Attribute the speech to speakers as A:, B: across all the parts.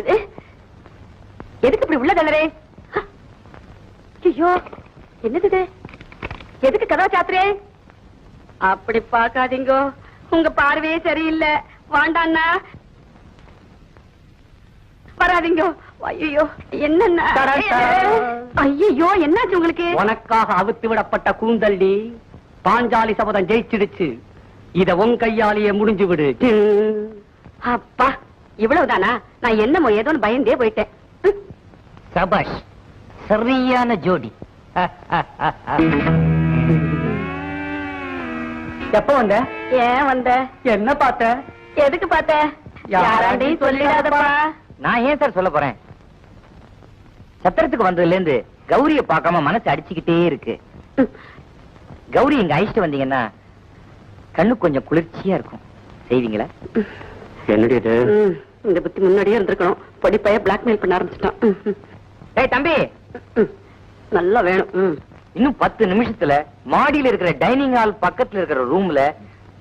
A: இது? எதுக்கு இப்படி உள்ள தளரே? ஐயோ என்னது இது? எதுக்கு கதவை சாத்துறே? அப்படி பாக்காதீங்க உங்க பார்வையே சரியில்லை. வாண்டாண்ணா. வராதீங்க. ஐயோ
B: தரட்டா.
A: ஐயோ என்னாச்சு உங்களுக்கு?
B: உனக்காக அவுத்து விடப்பட்ட கூந்தல்டி பாஞ்சாலி சபதம் ஜெயிச்சிடுச்சு. இத உன் கையாலேயே முடிஞ்சு விடு.
A: அப்பா இவ்வளவுதானா? நான் என்னமோ ஏதோன்னு பயந்தே போயிட்டேன்.
B: சபாஷ் சரியான ஜோடி. எப்ப வந்த?
A: ஏன் வந்த?
B: என்ன பார்த்த?
A: எதுக்கு பார்த்த? யாராண்டையும் சொல்லிடாதப்பா.
C: நான் ஏன் சார் சொல்ல போறேன்? சத்திரத்துக்கு வந்ததுல இருந்து கௌரிய பார்க்காம மனசு அடிச்சுக்கிட்டே இருக்கு. கௌரி இங்க அழிச்சிட்டு வந்தீங்கன்னா கண்ணு கொஞ்சம் குளிர்ச்சியா இருக்கும். செய்வீங்களா?
B: என்னடி இது
A: இந்த புத்தி முன்னாடியே இருந்திருக்கணும். பொடிப்பைய பிளாக்மெயில் பண்ண ஆரம்பிச்சிட்டான்.
C: ஏய் தம்பி.
A: நல்லா வேணும்.
C: இன்னும் பத்து நிமிஷத்துல மாடியில இருக்கிற டைனிங் ஹால் பக்கத்துல இருக்கிற ரூம்ல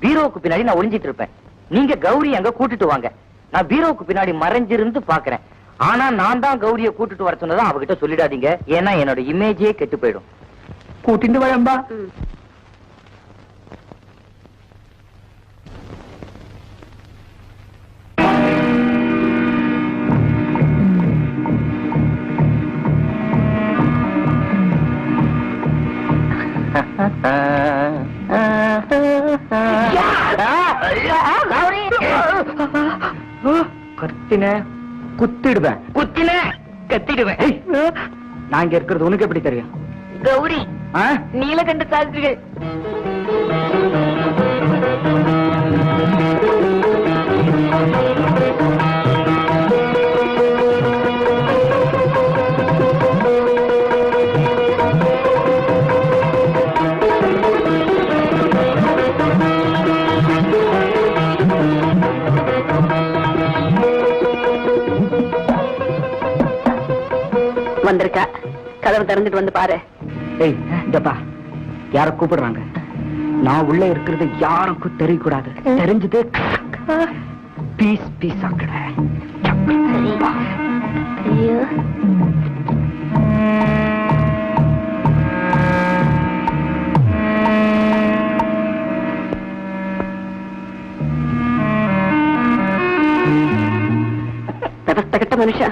C: பீரோவுக்கு பின்னாடி நான் ஒளிஞ்சிட்டு இருப்பேன். நீங்க கௌரி அங்க கூட்டிட்டு வாங்க. நான் பீரோவுக்கு பின்னாடி மறைஞ்சிருந்து பாக்குறேன். ஆனா நான் தான் கௌரிய கூட்டிட்டு வர சொன்னதா அவகிட்ட சொல்லிடாதீங்க. ஏன்னா என்னோட இமேஜே கெட்டு போயிடும்.
B: கூட்டிட்டு வயம்பா. கத்தின. குத்திடுவேன்.
C: குத்தின கத்திடுவேன்.
B: இங்க இருக்கிறது உனக்கு எப்படி தெரியும்?
C: கௌரி
B: ஆ?
C: நீலகண்ட சாஸ்திரிகள்.
A: வந்திருக்கா? கதவை திறந்துட்டு வந்து பாரு.
B: ஏய் இதப்பா யார கூப்பிடுறாங்க? நான் உள்ள இருக்கிறது யாருக்கும் தெரியக்கூடாது. தெரிஞ்சது பீஸ் பீஸ் ஆக்கட
A: மனுஷா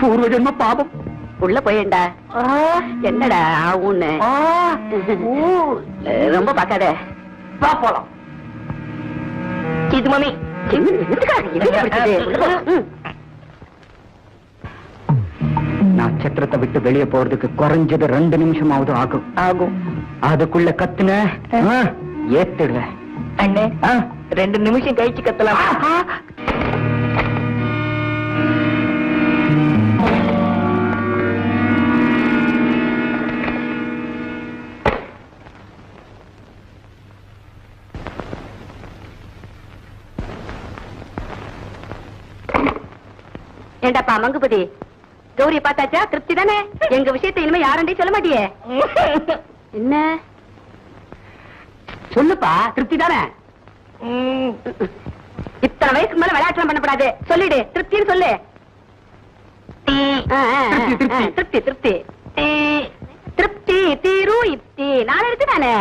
B: பூர்வ ஜென்ம பாபம்.
A: உள்ள போயேண்டா. என்னடா உன்னு ரொம்ப பாக்காத
B: வா போலாம்.
A: இது மம்மி
B: நான் சத்திரத்தை விட்டு வெளியே போறதுக்கு குறைஞ்சது ரெண்டு நிமிஷமாவது ஆகும்.
A: ஆகும்.
B: அதுக்குள்ள கத்துன ஏத்திடுவேன்.
C: அண்ணே
B: ஆ?
C: ரெண்டு நிமிஷம் கழிச்சு கத்தலாம்?
A: ஏண்டாப்பா மங்குபதி? கௌரிய பார்த்தாச்சா? திருப்தி தானே? எங்க விஷயத்தை இனிமே யாரண்டையும் சொல்ல மாட்டியே? என்ன?
B: சொல்லுப்பா திருப்தி தானே?
A: இத்தனை வயசுக்கு மேல விளையாட்டுலாம் பண்ணக்கூடாது. சொல்லிடு திருப்தின்னு சொல்லு.
B: திருப்தி, திருப்தி.
A: திருப்தி தீரு இப்தி. நாலு இருக்கு தானே